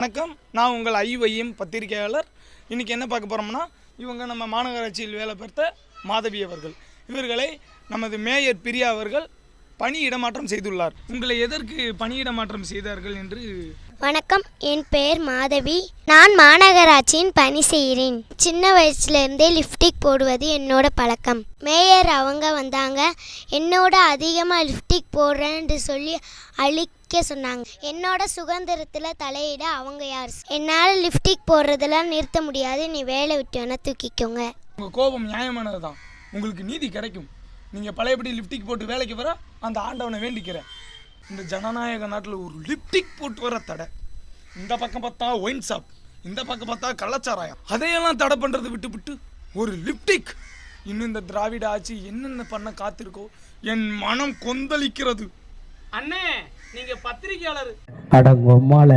வணக்கம். நான் உங்கள் ஐவையும் பத்திரிகையாளர். இன்றைக்கி என்ன பார்க்க போகிறோம்னா இவங்க நம்ம மாநகராட்சியில் வேலை பார்த்த மாதவி அவர்கள். இவர்களை நமது மேயர் பிரியா அவர்கள் பணி இடமாற்றம் செய்துள்ளார். உங்களை எதற்கு பணி இடமாற்றம் செய்தார்கள் என்று வணக்கம். என் பெயர் மாதவி. நான் மாநகராட்சியின் பணி செய்கிறேன். சின்ன வயசுலேருந்தே லிப்டிக் போடுவது என்னோட பழக்கம். மேயர் அவங்க வந்தாங்க. என்னோட அதிகமாக லிப்டிக் போடுறேன்னு சொல்லி அழி அழிக்க சொன்னாங்க. என்னோட சுதந்திரத்தில் தலையிட அவங்க யார்? என்னால் லிப்டிக் போடுறதெல்லாம் நிறுத்த முடியாது. நீ வேலை விட்டு வேணா தூக்கிக்கோங்க. உங்கள் கோபம் நியாயமானது தான் உங்களுக்கு நீதி கிடைக்கும். நீங்கள் பழையபடி லிப்டிக் போட்டு வேலைக்கு வர அந்த ஆண்டவனை வேண்டிக்கிறேன். இந்த ஜனநாயக நாட்டில் ஒரு லிப்டிக் போட்டு வர தடை. இந்த பக்கம் பார்த்தா ஒயின் ஷாப் இந்த பக்கம் பார்த்தா கள்ளச்சாராயம். அதையெல்லாம் தடை பண்ணுறது விட்டு விட்டு ஒரு லிப்டிக் இன்னும் இந்த திராவிட ஆட்சி என்னென்ன பண்ண காத்திருக்கோ என் மனம் கொந்தளிக்கிறது. அண்ணே! நீங்க பத்திரிகையாளர். அடங்கொம்மால